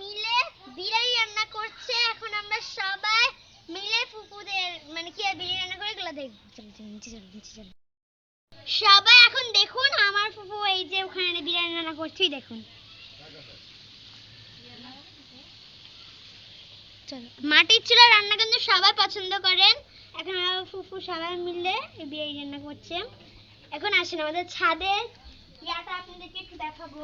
মিলে বিরিয়ানি রান্না করছে। এখন আমরা সবাই মিলে ফুপুদের মানে কি বিরিয়ানি রান্না করে এগুলো দেখব সবাই এখন দেখুন, আমার ফুপু এই যে ওখানে বিরিয়ানি রান্না করছি দেখুন। মাটির চুলা রান্না কিন্তু সবাই পছন্দ করেন। এখন আমার ফুফু সবাই মিলে বিরিয়ানি রান্না করছে। এখন আসেন আমাদের ছাদের ইয়াটা আপনাদেরকে একটু দেখাবো।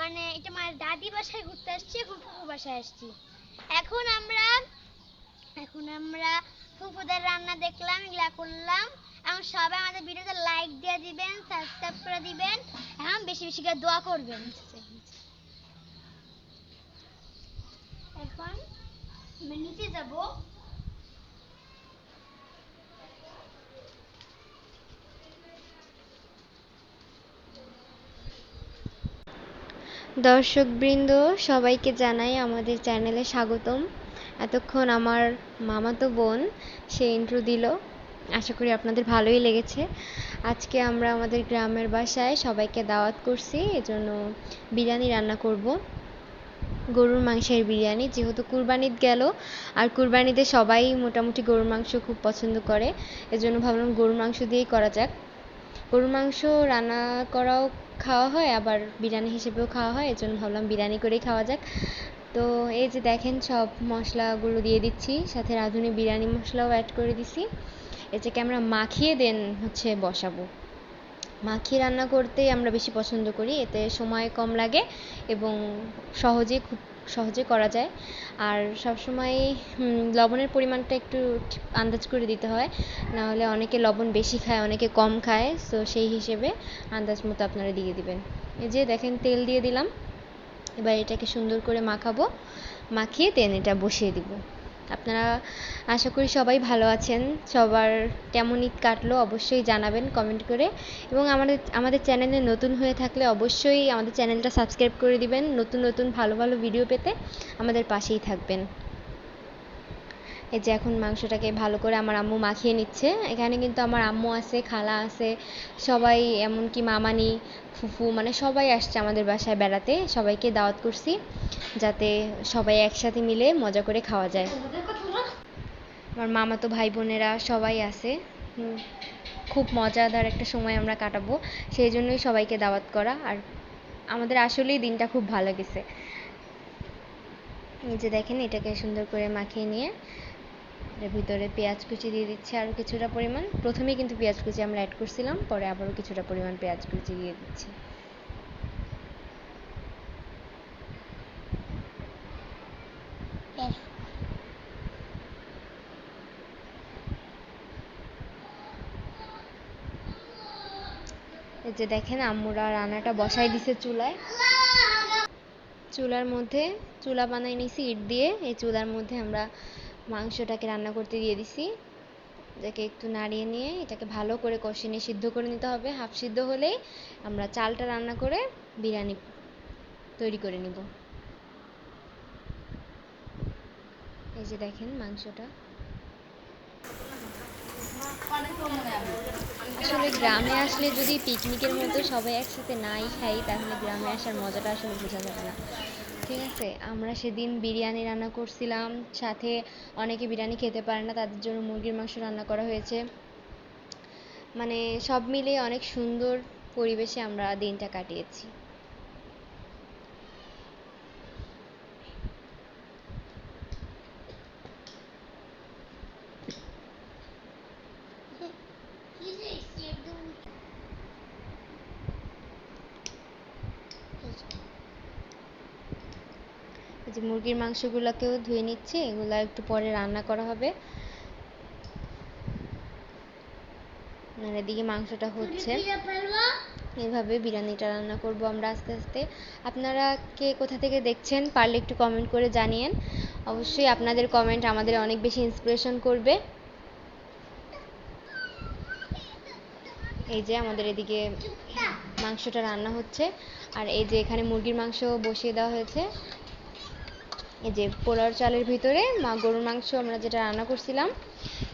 মানে এটা আমার দাদি বাসায় ঘুরতে আসছি, এখন বাসায় আসছি। এখন আমরা এখন আমরা ফুফুদের রান্না দেখলাম, এগুলা করলাম। এখন সবাই আমাদের ভিডিওতে লাইক দিয়ে দিবেন সাবস্ক্রাইব করে দিবেন। এখন বেশি বেশি করে দোয়া করবেন এখন আমরা নিচে যাব। দর্শকবৃন্দ, সবাইকে জানাই আমাদের চ্যানেলে স্বাগতম। এতক্ষণ আমার মামাতো বোন, সে ইন্ট্রো দিল। আশা করি আপনাদের ভালোই লেগেছে। আজকে আমরা আমাদের গ্রামের বাসায় সবাইকে দাওয়াত করছি, এজন্য বিরিয়ানি রান্না করব। গরুর মাংসের বিরিয়ানি। যেহেতু কুরবানিত গেল, আর কুরবানিতে সবাই মোটামুটি গরুর মাংস খুব পছন্দ করে, এজন্য ভাবলাম গরুর মাংস দিয়েই করা যাক। গরুর মাংস রান্না করাও খাওয়া হয়, আবার বিরিয়ানি হিসেবেও খাওয়া হয়, এজন্য ভাবলাম বিরিয়ানি করেই খাওয়া যাক। তো এই যে দেখেন, সব মশলাগুলো দিয়ে দিচ্ছি, সাথে রাঁধুনি বিরিয়ানি মশলাও অ্যাড করে দিছি। এটাকে আমরা মাখিয়ে দেন হচ্ছে বসাবো। মাখিয়ে রান্না করতেই আমরা বেশি পছন্দ করি। এতে সময় কম লাগে এবং সহজে খুব সহজে করা যায়। আর সবসময় লবণের পরিমাণটা একটু আন্দাজ করে দিতে হয়। না হলে অনেকে লবণ বেশি খায়, অনেকে কম খায়। তো সেই হিসেবে আন্দাজ মতো আপনারা দিয়ে দিবেন। এই যে দেখেন, তেল দিয়ে দিলাম। এবার এটাকে সুন্দর করে মাখাবো। মাখিয়ে দেন, এটা বসিয়ে দিব। আপনারা আশা করি সবাই ভালো আছেন। সবার কেমন ঈদ কাটলো অবশ্যই জানাবেন কমেন্ট করে। এবং আমাদের আমাদের চ্যানেলে নতুন হয়ে থাকলে অবশ্যই আমাদের চ্যানেলটা সাবস্ক্রাইব করে দিবেন। নতুন নতুন ভালো ভালো ভিডিও পেতে আমাদের পাশেই থাকবেন। এই যে এখন মাংসটাকে ভালো করে আমার আম্মু মাখিয়ে নিচ্ছে। এখানে কিন্তু আমার আম্মু আছে, খালা আছে, সবাই এমনকি মামানি, ফুফু মানে সবাই আসছে আমাদের বাসায় বেড়াতে। সবাইকে দাওয়াত করছি যাতে সবাই একসাথে মিলে মজা করে খাওয়া যায়। আমার মামাতো ভাই বোনেরা সবাই আছে। খুব মজাদার একটা সময় আমরা কাটাবো। সেই জন্যই সবাইকে দাওয়াত করা। আর আমাদের আসলেই দিনটা খুব ভালো গেছে। এই যে দেখেন, এটাকে সুন্দর করে মাখিয়ে নিয়ে এর ভিতরে পেঁয়াজ কুচি দিয়ে দিচ্ছি আরও কিছুটা পরিমাণ। প্রথমে কিন্তু পেঁয়াজ কুচি আমরা অ্যাড করছিলাম, পরে আবারও কিছুটা পরিমাণ পেঁয়াজ কুচি দিয়ে দিচ্ছি। এই যে দেখেন আম্মুরা রান্নাটা বসাই দিছে চুলায়। চুলার মধ্যে, চুলা বানাই নিছি ইট দিয়ে। এই চুলার মধ্যে আমরা মাংসটাকে রান্না করতে দিয়ে দিছি। এটাকে একটু নাড়িয়ে নিয়ে এটাকে ভালো করে কষিয়ে নিয়ে সিদ্ধ করে নিতে হবে। হাফ সিদ্ধ হলেই আমরা চালটা রান্না করে বিরিয়ানি তৈরি করে নিব। এই যে দেখেন মাংসটা। আসলে গ্রামে আসলে যদি পিকনিকের মতো সবাই একসাথে নাই খাই, তাহলে গ্রামে আসার মজাটা আসলে বোঝা যাবে না। ঠিক আছে? আমরা সেদিন বিরিয়ানি রান্না করছিলাম। সাথে অনেকে বিরিয়ানি খেতে পারে না, তাদের জন্য মুরগির মাংস রান্না করা হয়েছে। মানে সব মিলিয়ে অনেক সুন্দর পরিবেশে আমরা দিনটা কাটিয়েছি। এই যে মুরগির মাংসগুলোকেও ধুয়ে নিচ্ছি এগুলা একটু পরে রান্না করা হবে। আর এদিকে মাংসটা হচ্ছে। এভাবে বিরিয়ানিটা রান্না করব আমরা আস্তে আস্তে। আপনারা কে কোথা থেকে দেখছেন পারলে একটু কমেন্ট করে জানিয়েন। অবশ্যই আপনাদের কমেন্ট আমাদের অনেক বেশি ইন্সপিরেশন করবে। এই যে আমাদের এদিকে মাংসটা রান্না হচ্ছে। আর এই যে এখানে মুরগির মাংস বসিয়ে দেওয়া হয়েছে। এই যে পোলাও চালের ভিতরে মা গরুর মাংস আমরা যেটা রান্না করছিলাম,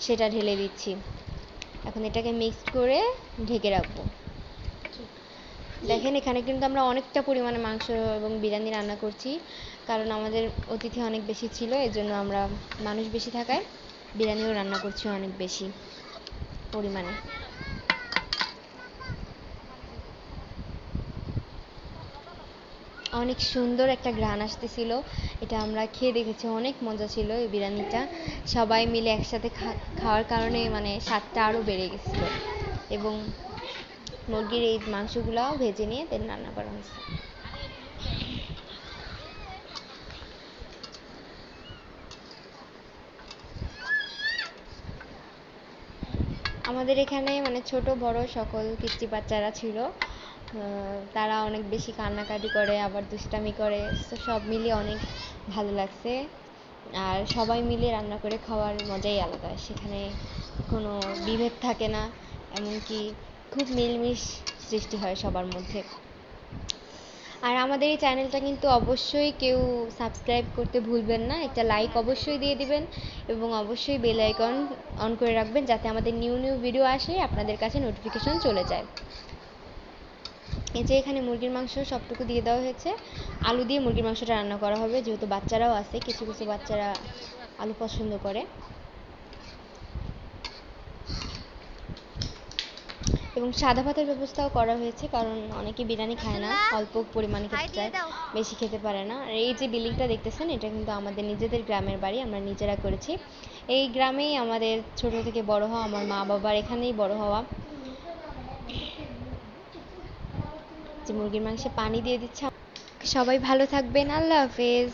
সেটা ঢেলে দিচ্ছি। এখন এটাকে মিক্স করে ঢেকে রাখব। দেখেন, এখানে কিন্তু আমরা অনেকটা পরিমাণে মাংস এবং বিরিয়ানি রান্না করছি, কারণ আমাদের অতিথি অনেক বেশি ছিল এর জন্য আমরা মানুষ বেশি থাকায় বিরিয়ানিও রান্না করছি অনেক বেশি পরিমাণে। অনেক সুন্দর একটা ঘ্রাণ আসতেছিল। এটা আমরা খেয়ে দেখেছি, অনেক মজা ছিল এই বিরিয়ানিটা। সবাই মিলে একসাথে খাওয়ার কারণে মানে স্বাদটা আরও বেড়ে গেছিল। এবং মুরগির এই মাংসগুলাও ভেজে নিয়ে তেল রান্না করা হয়েছে। আমাদের এখানে মানে ছোট বড় সকল পিচ্চি বাচ্চারা ছিল। তারা অনেক বেশি কান্নাকাটি করে, আবার দুষ্টামি করে। তো সব মিলিয়ে অনেক ভালো লাগছে। আর সবাই মিলে রান্না করে খাওয়ার মজাই আলাদা। সেখানে কোনো বিভেদ থাকে না, এমনকি খুব মিলমিশ সৃষ্টি হয় সবার মধ্যে। আর আমাদের এই চ্যানেলটা কিন্তু অবশ্যই কেউ সাবস্ক্রাইব করতে ভুলবেন না। একটা লাইক অবশ্যই দিয়ে দিবেন এবং অবশ্যই বেল আইকন অন করে রাখবেন যাতে আমাদের নিউ নিউ ভিডিও আসে, আপনাদের কাছে নোটিফিকেশন চলে যায়। এই যে এখানে মুরগির মাংস সবটুকু দিয়ে দেওয়া হয়েছে। আলু দিয়ে মুরগির মাংসটা রান্না করা হবে, যেহেতু বাচ্চারাও আছে, কিছু কিছু বাচ্চারা আলু পছন্দ করে। এবং সাদা ভাতের ব্যবস্থাও করা হয়েছে, কারণ অনেকে বিরিয়ানি খায় না, অল্প পরিমাণে খেতে চায়, বেশি খেতে পারে না। আর এই যে বিল্ডিংটা দেখতেছেন, এটা কিন্তু আমাদের নিজেদের গ্রামের বাড়ি, আমরা নিজেরা করেছি। এই গ্রামেই আমাদের ছোট থেকে বড় হওয়া, আমার মা বাবার এখানেই বড় হওয়া। যে মুরগির মাংসে পানি দিয়ে দিচ্ছে। সবাই ভালো থাকবেন। আল্লাহ হাফেজ।